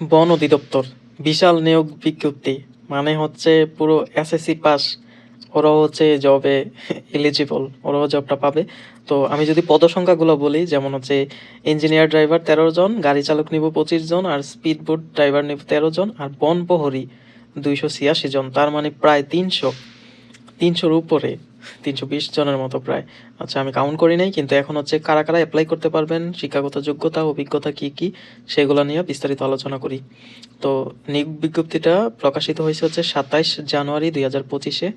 বন অধিদপ্তর। বিশাল নিয়োগ বিজ্ঞপ্তি মানে হচ্ছে পুরো এসএসসি পাস। ওরাও হচ্ছে জবে এলিজিবল ওরাও জবটা পাবে। তো আমি যদি পদসংখ্যাগুলো বলি, যেমন হচ্ছে ইঞ্জিনিয়ার ড্রাইভার তেরো জন, গাড়ি চালক নিব পঁচিশ জন, আর স্পিড বোট ড্রাইভার নিব তেরো জন, আর বন প্রহরী দুইশো ছিয়াশি জন, তার মানে প্রায় তিনশো। তিনশোর উপরে। তিনশো বিশ জনের মতো প্রায়। আচ্ছা আমি কাউন্ট করি নাই, কিন্তু এখন হচ্ছে কারা কারা অ্যাপ্লাই করতে পারবেন, শিক্ষাগত যোগ্যতা, অভিজ্ঞতা কি কি, সেগুলো নিয়ে বিস্তারিত আলোচনা করি। তো নিয়োগ বিজ্ঞপ্তিটা প্রকাশিত হয়েছে হচ্ছে সাতাইশ জানুয়ারি দুই হাজার পঁচিশে।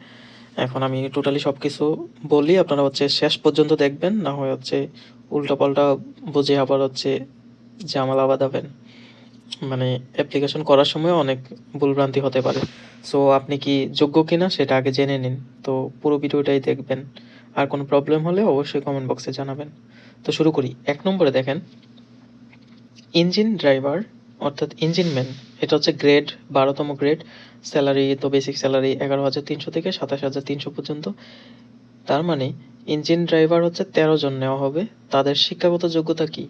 এখন আমি টোটালি সব কিছু বলি, আপনারা হচ্ছে শেষ পর্যন্ত দেখবেন, না হয় হচ্ছে উল্টাপাল্টা বুঝে আবার হচ্ছে জামালা বাঁধাবেন। মানে অ্যাপ্লিকেশন করার সময় অনেক ভুলভ্রান্তি হতে পারে। সো আপনি কি যোগ্য কিনা সেটা আগে জেনে নিন। তো পুরো ভিডিওটাই দেখবেন। আর কোনো প্রবলেম হলে অবশ্যই কমেন্ট বক্সে জানাবেন। তো শুরু করি। এক নম্বরে দেখেন ইঞ্জিন ড্রাইভার অর্থাৎ ইঞ্জিন ম্যান এটা হচ্ছে গ্রেড বারোতম গ্রেড স্যালারি তো বেসিক স্যালারি এগারো হাজার তিনশো থেকে সাতাশ হাজার তিনশো পর্যন্ত। তার মানে ইঞ্জিন ড্রাইভার হচ্ছে তেরো জন নেওয়া হবে। তাদের শিক্ষাগত যোগ্যতা কি?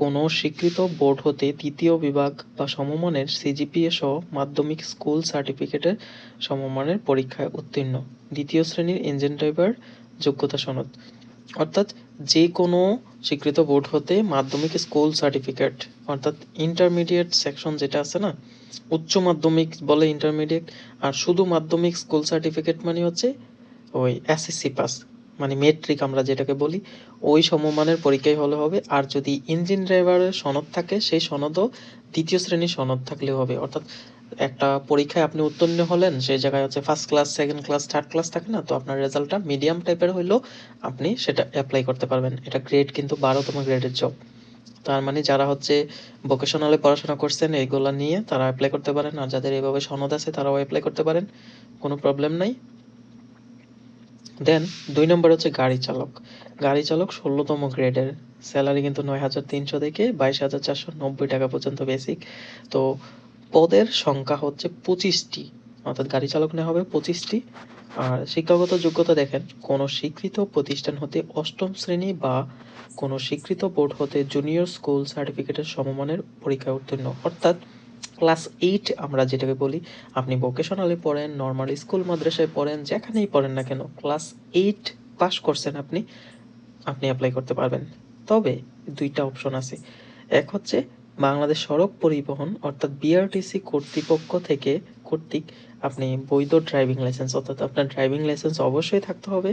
কোনো স্বীকৃত বোর্ড হতে তৃতীয় বিভাগ বা সমমানের সিজিপিএ সহ মাধ্যমিক স্কুল সার্টিফিকেটের সমমানের পরীক্ষায় উত্তীর্ণ। দ্বিতীয় শ্রেণির ইঞ্জিন ড্রাইভার, যোগ্যতা সনদ। অর্থাৎ যে কোনো স্বীকৃত বোর্ড হতে মাধ্যমিক স্কুল সার্টিফিকেট, অর্থাৎ ইন্টারমিডিয়েট সেকশন যেটা আছে না, উচ্চ মাধ্যমিক বলে ইন্টারমিডিয়েট, আর শুধু মাধ্যমিক স্কুল সার্টিফিকেট মানে হচ্ছে ওই এসএসসি পাস মানে মেট্রিক আমরা যেটাকে বলি, ওই সমমানের পরীক্ষাই হলে হবে। আর যদি ইঞ্জিন ড্রাইভারের সনদ থাকে, সেই সনদও দ্বিতীয় শ্রেণির সনদ থাকলে হবে। অর্থাৎ একটা পরীক্ষায় আপনি উত্তীর্ণ হলেন, সেই জায়গায় হচ্ছে first class second class third class থাকে না, তো আপনার রেজাল্টটা মিডিয়াম টাইপের হইলেও আপনি সেটা অ্যাপ্লাই করতে পারবেন। এটা গ্রেড কিন্তু বারোতম গ্রেডের জব তার মানে যারা হচ্ছে ভোকেশনালে পড়াশোনা করছেন এইগুলা নিয়ে তারা অ্যাপ্লাই করতে পারেন। আর যাদের এইভাবে সনদ আছে, তারাও অ্যাপ্লাই করতে পারেন। কোনো প্রবলেম নাই। দেন দুই নম্বর হচ্ছে গাড়ি চালক। গাড়ি চালক ষোলোতম গ্রেডের। স্যালারি কিন্তু নয় হাজার তিনশো থেকে বাইশ হাজার চারশো নব্বই টাকা পর্যন্ত বেসিক। তো পদের সংখ্যা হচ্ছে পঁচিশটি। অর্থাৎ গাড়ি চালক নেওয়া হবে পঁচিশটি। আর শিক্ষাগত যোগ্যতা দেখেন, কোনো স্বীকৃত প্রতিষ্ঠান হতে অষ্টম শ্রেণি বা কোনো স্বীকৃত বোর্ড হতে জুনিয়র স্কুল সার্টিফিকেটের সমমানের পরীক্ষায় উত্তীর্ণ। অর্থাৎ ক্লাস এইট আমরা যেটাকে বলি, আপনি ভোকেশনালে পড়েন নর্মাল স্কুল মাদ্রাসায় পড়েন, যেখানেই পড়েন না কেন, ক্লাস এইট পাস করছেন আপনি আপনি অ্যাপ্লাই করতে পারবেন। তবে দুইটা অপশন আছে। এক হচ্ছে বাংলাদেশ সড়ক পরিবহন, অর্থাৎ বিআরটিসি কর্তৃপক্ষ থেকে কর্তৃক আপনি বৈধ ড্রাইভিং লাইসেন্স অর্থাৎ আপনার ড্রাইভিং লাইসেন্স অবশ্যই থাকতে হবে,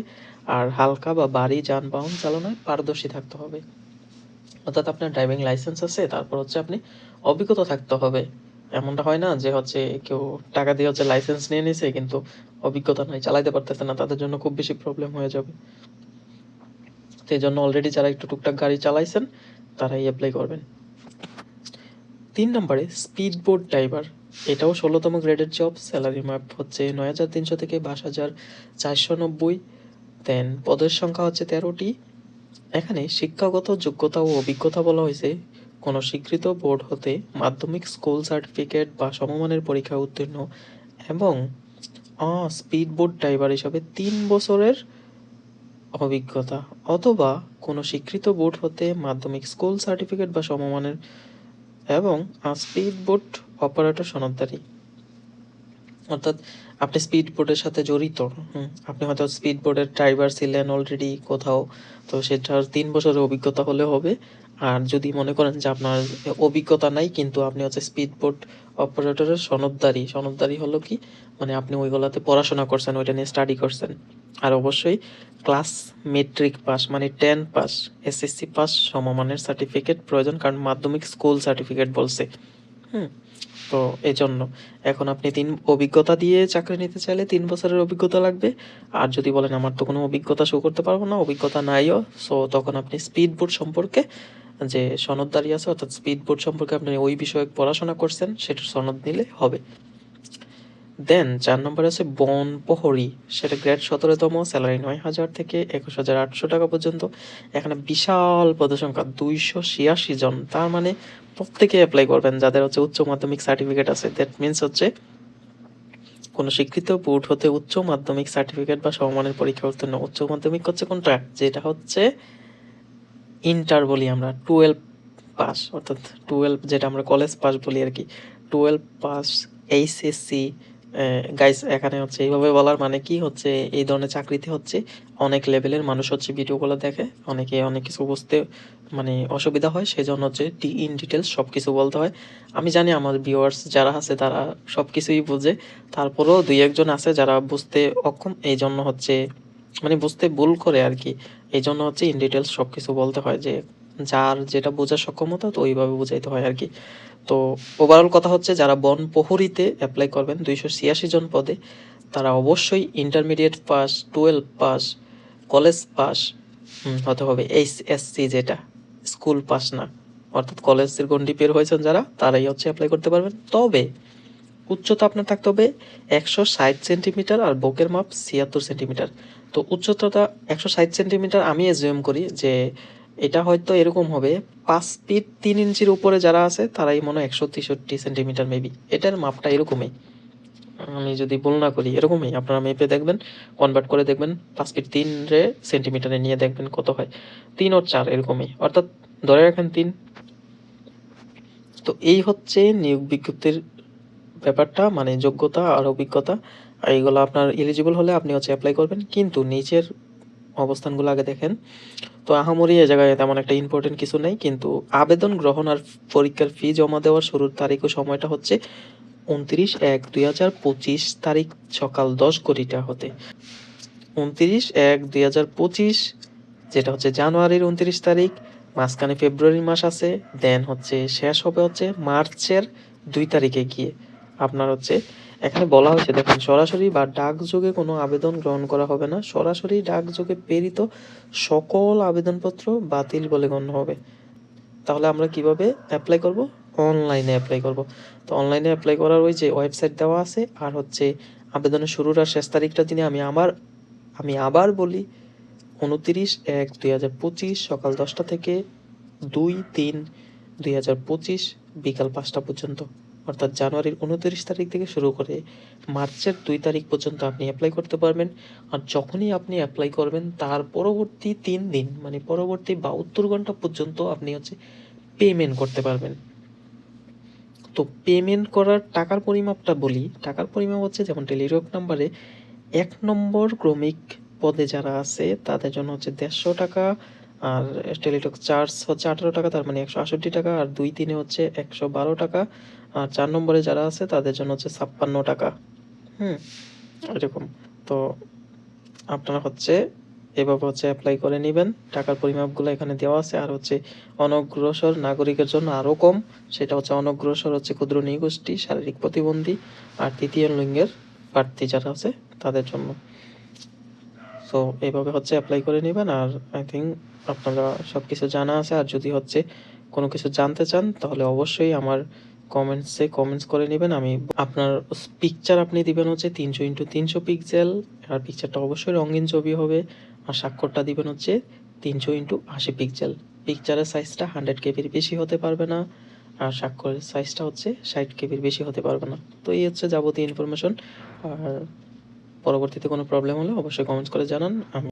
আর হালকা বা বাড়ি যানবাহন চালানোয় পারদর্শী থাকতে হবে। অর্থাৎ আপনার ড্রাইভিং লাইসেন্স আছে, তারপর হচ্ছে আপনি অভিজ্ঞতা থাকতে হবে। এমনটা হয় না যে হচ্ছে কেউ টাকা দিয়ে হচ্ছে লাইসেন্স নিয়ে নিছে, কিন্তু অভিজ্ঞতা নাই, চালাইতে পারতেছে না, তাদের জন্য খুব বেশি প্রবলেম হয়ে যাবে। তো এই জন্য অলরেডি যারা একটু টুকটাক গাড়ি চালাইছেন, তারাই অ্যাপ্লাই করবেন। তিন নম্বরে স্পিড বোট ড্রাইভার এটাও ষোলোতম গ্রেডের জব স্যালারি ম্যাপ হচ্ছে নয় হাজার তিনশো থেকে বাইশ হাজার চারশো নব্বই দেন পদের সংখ্যা হচ্ছে তেরোটি। এখানে শিক্ষাগত যোগ্যতা ও অভিজ্ঞতা বলা হয়েছে কোনো স্বীকৃত বোর্ড হতে মাধ্যমিক স্কুল সার্টিফিকেট বা সমমানের পরীক্ষায় উত্তীর্ণ এবং স্পিড বোট ড্রাইভার হিসাবে তিন বছরের অভিজ্ঞতা অথবা কোনো স্বীকৃত বোর্ড হতে মাধ্যমিক স্কুল সার্টিফিকেট বা সমমানের এবং স্পিড বোট অপারেটর সনদদারি অর্থাৎ আপনি স্পিড বোটের সাথে জড়িত হুম, আপনি হয়তো স্পিড বোটের ড্রাইভার ছিলেন অলরেডি কোথাও তো সেটার তিন বছরের অভিজ্ঞতা হলে হবে। আর যদি মনে করেন যে আপনার অভিজ্ঞতা নাই, কিন্তু আপনি হচ্ছে স্পিড বোট অপারেটরের সনদদারি সনদদারি হলো কি? মানে আপনি ওইগুলাতে পড়াশোনা করছেন, ওইটা নিয়ে স্টাডি করছেন। আর অবশ্যই ক্লাস মেট্রিক পাস মানে টেন পাস এসএসসি পাস সমমানের সার্টিফিকেট প্রয়োজন, কারণ মাধ্যমিক স্কুল সার্টিফিকেট বলছে। হুম, তো এই জন্য এখন আপনি তিন, অভিজ্ঞতা দিয়ে চাকরি নিতে চাইলে তিন বছরের অভিজ্ঞতা লাগবে। আর যদি বলেন, আমার তো কোনো অভিজ্ঞতা শো করতে পারব না, অভিজ্ঞতা নাইও সো তখন আপনি স্পিড বোট সম্পর্কে যে সনদদারি আছে, অর্থাৎ স্পিড বোট সম্পর্কে আপনি ওই বিষয়ে পড়াশোনা করছেন, সেটার সনদ নিলে হবে। দেন চার নম্বরে আছে বন প্রহরী। সেটা গ্রেড সতেরোতম স্যালারি নয় হাজার থেকে একুশ হাজার আটশো টাকা পর্যন্ত। এখানে বিশাল পদসংখ্যা, দুইশো ছিয়াশি জন। তার মানে প্রত্যেকে অ্যাপ্লাই করবেন, যাদের হচ্ছে উচ্চ মাধ্যমিক সার্টিফিকেট আছে। দ্যাট মিনস হচ্ছে কোনো স্বীকৃত বোর্ড হতে উচ্চ মাধ্যমিক সার্টিফিকেট বা সমমানের পরীক্ষা উত্তীর্ণ। উচ্চ মাধ্যমিক হচ্ছে কোনটা? যেটা হচ্ছে ইন্টার বলি আমরা টুয়েলভ পাস অর্থাৎ টুয়েলভ যেটা আমরা কলেজ পাস বলি আর কি। টুয়েলভ পাস এইচএসসি গাইস এখানে হচ্ছে এইভাবে বলার মানে কি হচ্ছে, এই ধরনের চাকরিতে হচ্ছে অনেক লেভেলের মানুষ হচ্ছে ভিডিওগুলো দেখে, অনেকে অনেক কিছু বুঝতে মানে অসুবিধা হয় সেই জন্য হচ্ছে ডি ইন ডিটেলস সব কিছু বলতে হয়। আমি জানি আমার ভিউয়ার্স যারা আছে তারা সব কিছুই বুঝে, তারপরেও দুই একজন আছে যারা বুঝতে অক্ষম এই জন্য হচ্ছে মানে বুঝতে ভুল করে আর কি এই জন্য হচ্ছে ইন ডিটেলস সব কিছু বলতে হয় যে, যার যেটা বোঝার সক্ষমতা, তো ওইভাবে বোঝাইতে হয় আর কি তো ওভারঅল কথা হচ্ছে, যারা বন প্রহরীতে অ্যাপ্লাই করবেন, দুইশো ছিয়াশি জন পদে, তারা অবশ্যই intermediate pass twelve pass college pass হতে হবে এইচ এসসি যেটা স্কুল পাস না। অর্থাৎ কলেজের গন্ডি পের হয়েছেন যারা, তারাই হচ্ছে অ্যাপ্লাই করতে পারবেন। তবে উচ্চতা আপনার থাকতে হবে একশো ষাট সেন্টিমিটার আর বুকের মাপ ছিয়াত্তর সেন্টিমিটার তো উচ্চতাটা একশো ষাট সেন্টিমিটার আমি এজিউম করি যে এটা হয়তো এরকম হবে, পাঁচ ফিট তিন ইঞ্চির উপরে যারা আছে তারাই মনে হয় একশো তেষট্টি সেন্টিমিটার মেবি এটার মাপটা এরকমই। আমি যদি ভুল না করি, এরকমই। আপনারা মেপে দেখবেন কনভার্ট করে দেখবেন, পাঁচ ফিট তিন রে সেন্টিমিটারে নিয়ে দেখবেন কত হয়। তিন ও চার, এরকমই। অর্থাৎ ধরে রাখেন তিন। তো এই হচ্ছে নিয়োগ বিজ্ঞপ্তির ব্যাপারটা মানে যোগ্যতা আর অভিজ্ঞতা। আর এইগুলো আপনার এলিজিবল হলে আপনি হচ্ছে অ্যাপ্লাই করবেন। কিন্তু নিচের অবস্থানগুলো আগে দেখেন। তো আহামরি এ জায়গায় তেমন একটা ইম্পর্টেন্ট কিছু নেই। কিন্তু আবেদন গ্রহণ আর পরীক্ষার ফি জমা দেওয়ার শুরুর তারিখ ও সময়টা হচ্ছে উনত্রিশ এক দুই হাজার পঁচিশ তারিখ সকাল দশ কোটিটা হতে। উনত্রিশ এক দুই হাজার পঁচিশ, যেটা হচ্ছে জানুয়ারির উনত্রিশ তারিখ, মাঝখানে ফেব্রুয়ারি মাস আছে দেন হচ্ছে শেষ হবে হচ্ছে মার্চের দুই তারিখে গিয়ে। আপনার হচ্ছে এখানে বলা হয়েছে, দেখুন, সরাসরি বা ডাকযোগে কোনো আবেদন গ্রহণ করা হবে না। সরাসরি ডাকযোগে প্রেরিত সকল আবেদনপত্র বাতিল বলে গণ্য হবে। তাহলে আমরা কীভাবে অ্যাপ্লাই করব? অনলাইনে অ্যাপ্লাই করব। তো অনলাইনে অ্যাপ্লাই করার ওই যে ওয়েবসাইট দেওয়া আছে, আর হচ্ছে আবেদনের শুরুর আর শেষ তারিখটা দিনে আমি আমার, আমি আবার বলি, উনতিরিশ এক দুই হাজার পঁচিশ, সকাল দশটা থেকে দুই তিন দুই হাজার পঁচিশ, বিকাল পাঁচটা পর্যন্ত। অর্থাৎ জানুয়ারির উনত্রিশ তারিখ থেকে শুরু করে মার্চের দুই তারিখ পর্যন্ত আপনি অ্যাপ্লাই করতে পারবেন। আর যখনই আপনি অ্যাপ্লাই করবেন, তার পরবর্তী তিন দিন মানে পরবর্তী বাহাত্তর ঘণ্টা পর্যন্ত আপনি হচ্ছে পেমেন্ট করতে পারবেন। তো পেমেন্ট করার টাকার পরিমাপটা বলি। টাকার পরিমাপ হচ্ছে যেমন টেলিটক নাম্বারে এক নম্বর ক্রমিক পদে যারা আছে, তাদের জন্য হচ্ছে দেড়শো টাকা, আর টেলিটক চার্জ হচ্ছে আঠারো টাকা, তার মানে একশো আষট্টি টাকা, আর দুই তিনে হচ্ছে একশো বারো টাকা। আর চার নম্বরে যারা আছে, তাদের জন্য হচ্ছে ছাপ্পান্ন টাকা। হুম, এরকম। তো আপনারা হচ্ছে এভাবে হচ্ছে অ্যাপ্লাই করে নেবেন। টাকার পরিমাপগুলো এখানে দেওয়া আছে। আর হচ্ছে অনগ্রসর নাগরিকের জন্য আরও কম। সেটা হচ্ছে অনগ্রসর হচ্ছে ক্ষুদ্র নৃগোষ্ঠী, শারীরিক প্রতিবন্ধী আর তৃতীয় লিঙ্গের প্রার্থী যারা আছে, তাদের জন্য। সো এইভাবে হচ্ছে অ্যাপ্লাই করে নেবেন। আর আই থিঙ্ক আপনারা সব কিছু জানা আছে। আর যদি হচ্ছে কোনো কিছু জানতে চান, তাহলে অবশ্যই আমার কমেন্টসে কমেন্টস করে নেবেন। আমি আপনার পিকচার আপনি দিবেন হচ্ছে তিনশো ইন্টু তিনশো পিক্সেল আর পিকচারটা অবশ্যই রঙিন ছবি হবে, আর স্বাক্ষরটা দিবেন হচ্ছে তিনশো ইন্টু আশি পিক্সেল পিকচারের সাইজটা হান্ড্রেড কেবির বেশি হতে পারবে না, আর স্বাক্ষরের সাইজটা হচ্ছে ষাট কেবির বেশি হতে পারবে না। তো এই হচ্ছে যাবতীয় ইনফরমেশন আর পরবর্তীতে কোনো প্রবলেম হলে অবশ্যই কমেন্টস করে জানান। আমি